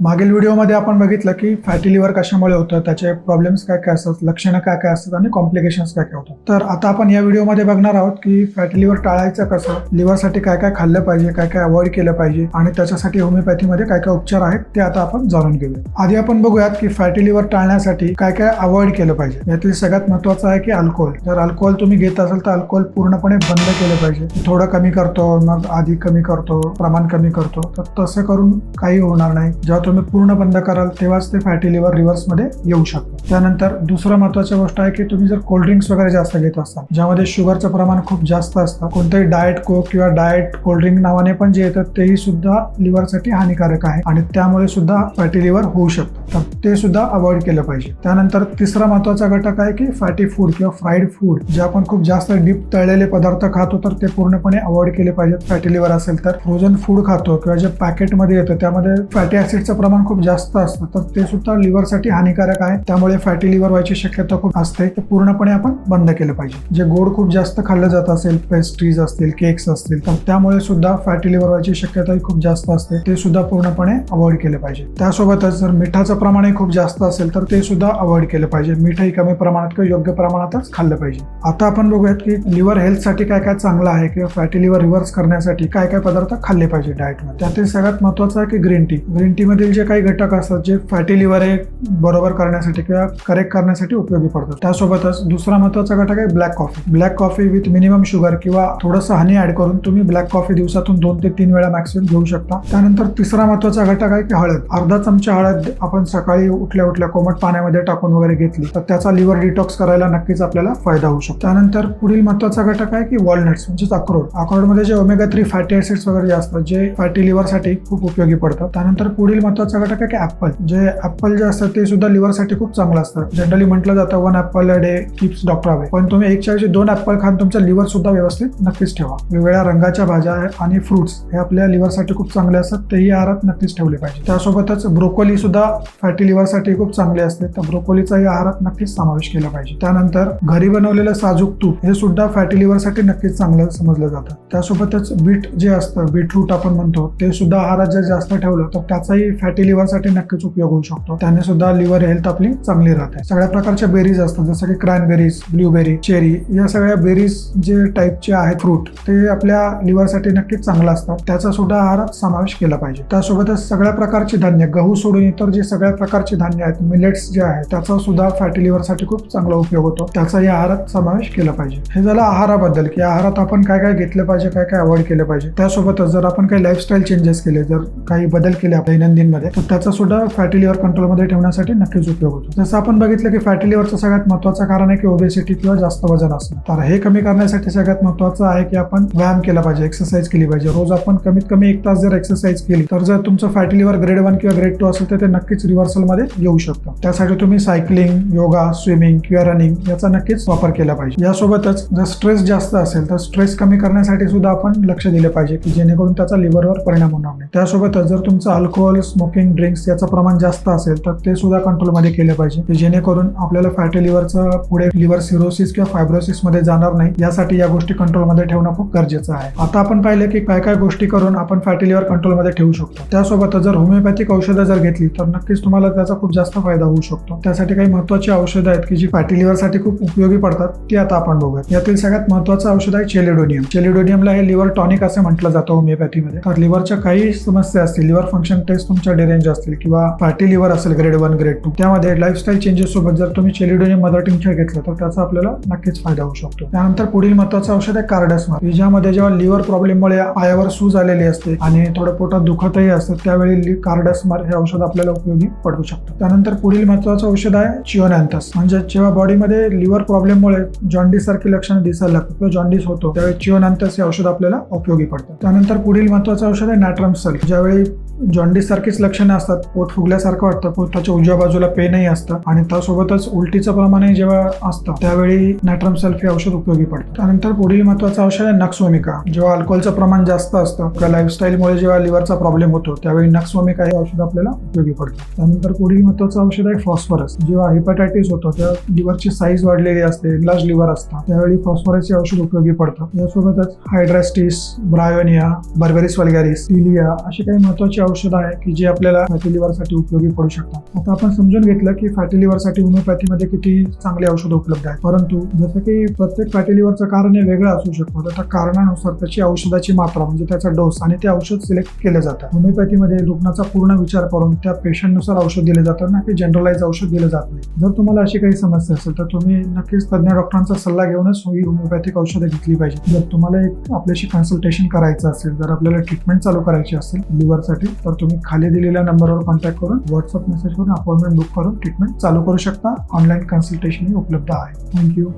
मागील व्हिडिओमध्ये आपण बघितलं की फॅटी लिव्हर कशामुळे होतं त्याचे प्रॉब्लेम्स काय काय असतात लक्षणं काय काय असतात आणि कॉम्प्लिकेशन्स काय काय होतात. तर आता आपण या व्हिडिओमध्ये बघणार आहोत की फॅटी लिव्हर टाळायचं कसं लिव्हरसाठी काय काय खाल्लं पाहिजे काय काय अवॉइड केलं पाहिजे आणि त्याच्यासाठी होमिओपॅथीमध्ये काय काय उपचार आहेत ते आता आपण जाणून घेऊया. आधी आपण बघूयात की फॅटी लिव्हर टाळण्यासाठी काय काय अवॉइड केलं पाहिजे. यातील सगळ्यात महत्वाचं आहे की अल्कोहोल जर अल्कोहोल तुम्ही घेत असाल तर अल्कोहोल पूर्णपणे बंद केलं पाहिजे. थोडं कमी करतो मग आधी कमी करतो प्रमाण कमी करतो. तर तसं करून काही होणार नाही. जेव्हा तुम्ही पूर्ण बंद कराल तेव्हाच ते फॅटी लिव्हर रिव्हर्समध्ये येऊ शकतं. त्यानंतर दुसरं महत्वाची गोष्ट आहे की तुम्ही जर कोल्ड्रिंक्स वगैरे जास्त घेत असाल ज्यामध्ये शुगरचं प्रमाण खूप जास्त असतं कोणतंही डाएट कोक किंवा डाएट कोल्ड्रिंक नावाने पण जे येतात तेही सुद्धा लिव्हरसाठी हानिकारक आहे आणि त्यामुळे सुद्धा फॅटी लिव्हर होऊ शकतं. तर ते सुद्धा अवॉइड केलं पाहिजे. त्यानंतर तिसरा महत्त्वाचा घटक आहे की फॅटी फूड किंवा फ्राईड फूड जे आपण खूप जास्त डीप तळलेले पदार्थ खातो तर ते पूर्णपणे अवॉइड केले पाहिजेत. फॅटी लिव्हर असेल तर फ्रोझन फूड खातो किंवा जे पॅकेटमध्ये येतं त्यामध्ये फॅटी ऍसिडचं प्रमाण खूप जास्त असतं तर ते सुद्धा लिव्हरसाठी हानिकारक आहे. त्यामुळे फॅटी लिव्हर व्हायची शक्यता खूप असते. ते पूर्णपणे आपण बंद केलं पाहिजे. जे गोड खूप जास्त खाल्लं जात असेल पेस्ट्रीज असतील केक्स असतील तर त्यामुळे सुद्धा फॅटी लिव्हर व्हायची शक्यताही खूप जास्त असते. ते सुद्धा पूर्णपणे अवॉइड केलं पाहिजे. त्यासोबतच जर मिठाचं प्रमाणही खूप जास्त असेल तर ते सुद्धा अवॉइड केलं पाहिजे. मिठही कमी प्रमाणात किंवा योग्य प्रमाणातच खाल्लं पाहिजे. आता आपण बघूयात की लिव्हर हेल्थसाठी काय काय चांगलं आहे किंवा फॅटी लिव्हर रिव्हर्स करण्यासाठी काय काय पदार्थ खाल्ले पाहिजे डाएटमध्ये त्यातील सगळ्यात महत्वाचं आहे की ग्रीन टी ग्रीन टी जे काही घटक असतात जे फॅटी लिव्हर हे बरोबर करण्यासाठी किंवा करेक्ट करण्यासाठी उपयोगी पडतात. त्यासोबतच दुसरा महत्त्वाचा घटक आहे black coffee black coffee with minimum sugar किंवा थोडंसं हनी ऍड करून तुम्ही ब्लॅक कॉफी दिवसातून दोन ते तीन वेळा मॅक्सिमम घेऊ शकता. त्यानंतर तिसरा महत्त्वाचा घटक आहे की हळद. अर्धा चमचा हळद आपण सकाळी उठल्या उठल्या कोमट पाण्यामध्ये टाकून वगैरे घेतली तर त्याचा लिव्हर डिटॉक्स करायला नक्कीच आपल्याला फायदा होऊ शकतो. त्यानंतर पुढील महत्त्वाचा घटक आहे की वॉलनट्स म्हणजेच अक्रोड. अक्रोडमध्ये जे ओमेगा थ्री फॅटी ऍसिड्स वगैरे जे असतात जे फॅटी लिव्हरसाठी खूप उपयोगी पडतात. त्यानंतर पुढील महत्त्वाचा घटक आहे की ऍपल जे ऍपल जे असतात ते सुद्धा लिव्हरसाठी खूप चांगलं असतं. जनरली म्हटलं जातं one apple a day keeps doctor away पण तुम्ही एकच्या ऐवजी दोन ऍपल खान तुमचं लिव्हर सुद्धा व्यवस्थित नक्कीच ठेवा. वेगवेगळ्या रंगाच्या भाज्या आणि फ्रुट्स हे आपल्या लिव्हरसाठी खूप चांगले असतात. तेही आहारात नक्कीच ठेवले पाहिजे. त्यासोबतच ब्रोकोली सुद्धा फॅटी लिव्हरसाठी खूप चांगले असते. तर ब्रोकोलीचाही आहारात नक्कीच समावेश केला पाहिजे. त्यानंतर घरी बनवलेलं साजूक तूप हे सुद्धा फॅटी लिव्हरसाठी नक्कीच चांगलं समजलं जातं. त्यासोबतच बीट जे असतं बीटरूट आपण म्हणतो ते सुद्धा आहारात जर जास्त ठेवलं तर त्याचाही फॅट लिव्हरसाठी नक्कीच उपयोग होऊ शकतो. त्याने सुद्धा लिव्हर हेल्थ आपली चांगली राहते. सगळ्या प्रकारच्या बेरीज असतात जसं की क्रॅनबेरीज ब्लूबेरी चेरी या सगळ्या बेरीज जे टाईपचे आहेत फ्रूट ते आपल्या लिव्हरसाठी नक्कीच चांगलं असतात. त्याचा सुद्धा आहारात समावेश केला पाहिजे. त्यासोबतच सगळ्या प्रकारची धान्य गहू सोडून इतर जे सगळ्या प्रकारची धान्य आहेत मिलेट्स जे आहेत त्याचा सुद्धा फॅटी लिव्हरसाठी खूप चांगला उपयोग होतो. त्याचाही आहारात समावेश केला पाहिजे. हे झालं आहाराबद्दल की आहारात आपण काय काय घेतलं पाहिजे काय काय अवॉइड केलं पाहिजे. त्यासोबतच जर आपण काही लाईफस्टाईल चेंजेस केले जर काही बदल केले दैनंदिन मध्ये. त्याचा सुद्धा फॅटी लिव्हर कंट्रोलमध्ये ठेवण्यासाठी नक्कीच उपयोग होतो. जसं आपण बघितलं की फॅटी लिव्हरचं सगळ्यात महत्वाचं कारण आहे की ओबेसिटी किंवा जास्त वजन असणं. तर हे कमी करण्यासाठी सगळ्यात महत्वाचं आहे की आपण व्यायाम केला पाहिजे एक्सरसाइज केली पाहिजे. रोज आपण कमीत कमी एक तास जर एक्सरसाइज केली तर जर तुमचं फॅटी लिव्हर ग्रेड वन किंवा ग्रेड टू असेल तर ते नक्कीच रिव्हर्सलमध्ये येऊ शकतं. त्यासाठी तुम्ही सायकलिंग योगा स्विमिंग किंवा रनिंग याचा नक्कीच वापर केला पाहिजे. यासोबतच जर स्ट्रेस जास्त असेल तर स्ट्रेस कमी करण्यासाठी सुद्धा आपण लक्ष दिले पाहिजे की जेणेकरून त्याचा लिव्हरवर परिणाम होणार नाही. त्यासोबतच जर तुमचं अल्कोहोल स्मोकिंग ड्रिंक्स याचं प्रमाण जास्त असेल तर ते सुद्धा कंट्रोलमध्ये केले पाहिजे. जेणेकरून आपल्याला फॅटी लिव्हरचं पुढे लिव्हर सिरोसिस किंवा फायब्रोसिसमध्ये जाणार नाही यासाठी या गोष्टी कंट्रोलमध्ये ठेवणं खूप गरजेचं आहे. आता आपण पाहिलं की काय काय गोष्टी करून आपण फॅटी लिव्हर कंट्रोलमध्ये ठेवू शकतो. त्यासोबतच जर होमिओपॅथिक औषधं जर घेतली तर नक्कीच तुम्हाला त्याचा खूप जास्त फायदा होऊ शकतो. त्यासाठी काही महत्वाची औषधं आहेत की जी फॅटी लिव्हरसाठी खूप उपयोगी पडतात ती आता आपण बघूया यातील सगळ्यात महत्वाचं औषध आहे चेलिडोनियम चेलिडोनियमला हे लिव्हर टॉनिक असे म्हटलं जातं होमिओपॅथीमध्ये तर लिव्हरच्या काही समस्या असतील लिव्हर फंक्शन टेस्ट तुमच्या डिरेंज असतील किंवा पार्टी लिव्हर असेल ग्रेड वन ग्रेड टू त्यामध्ये लाईफस्टाईल चेंजेस सोबत जर तुम्ही चेलिडोनियम मदर खेळ घेतलं तर त्याचा आपल्याला नक्कीच फायदा होऊ शकतो. त्यानंतर पुढील महत्वाचं औषध आहे कार्डसमार ज्यामध्ये जेव्हा लिव्हर प्रॉब्लेममुळे आयावर सूज आलेली असते आणि थोडं पोटात दुखतही असतं त्यावेळी कार्डसमार हे औषध आपल्याला उपयोगी पडू शकतं. त्यानंतर पुढील महत्वाचं औषध आहे चिओनॅन्थस म्हणजे जेव्हा बॉडीमध्ये लिव्हर प्रॉब्लेममुळे जॉन्डिस सारखी लक्षणं दिसायला लागतात किंवा जॉन्डिस होतो त्यावेळी चिओनॅन्थस हे औषध आपल्याला उपयोगी पडतं. त्यानंतर पुढील महत्वाचं औषध आहे नॅट्रमसल ज्यावेळी जॉन्डिस सारखीच असतात. पोट फुगल्यासारखं वाटतं. पोटाच्या उजव्या बाजूला पेनही असतं आणि त्यासोबतच उलटीचं प्रमाणही जेव्हा असतं त्यावेळी नॅट्रम सल्फ हे औषध उपयोगी पडतं. त्यानंतर पुढील महत्वाचं औषध आहे नक्सोमिका. जेव्हा अल्कोहोलचं प्रमाण जास्त असतं किंवा लाईफस्टाईलमुळे जेव्हा लिव्हरचा प्रॉब्लेम होतो त्यावेळी नक्सोमिका हे औषध आपल्याला उपयोगी पडतं. त्यानंतर पुढील महत्वाचं औषध आहे फॉस्फरस. जेव्हा हेपॅटायटिस होतो तेव्हा लिव्हरची साईज वाढलेली असते लार्ज लिव्हर असतं. त्यावेळी फॉस्फरस हे औषध उपयोगी पडतं. यासोबतच हायड्रॅस्टिस ब्रायोनिया बर्बेरिस वल्गॅरिस टिलिया अशी काही महत्वाची औषधं आहे की जे आपल्याला फॅटी लिव्हरसाठी उपयोगी पडू शकतात. आता आपण समजून घेतलं की फॅटी लिव्हरसाठी होमिओपॅथीमध्ये किती चांगले औषधं उपलब्ध आहेत. परंतु जसं की प्रत्येक फॅटी लिव्हरचं कारण हे वेगळं असू शकतं. तर त्या कारणानुसार त्याची औषधाची मात्रा म्हणजे त्याचा डोस आणि ते औषध सिलेक्ट केलं जातं. होमिओपॅथीमध्ये रुग्णाचा पूर्ण विचार करून त्या पेशंटनुसार औषध दिलं जातं ना की जनरलाइज औषध दिलं जात नाही. जर तुम्हाला अशी काही समस्या असेल तर तुम्ही नक्कीच तज्ञ डॉक्टरांचा सल्ला घेऊनच ही होमिओपॅथिक औषधं घेतली पाहिजे जर तुम्हाला एक आपल्याशी कन्सल्टेशन करायचं असेल जर आपल्याला ट्रीटमेंट चालू करायची असेल लिव्हरसाठी तर तुम्ही खाली दिलेल्या नंबरवर कॉन्टॅक्ट करून व्हॉट्सअप मेसेज करून अपॉइंटमेंट बुक करून ट्रीटमेंट चालू करू शकता. ऑनलाईन कन्सल्टेशनही उपलब्ध आहे. थँक्यू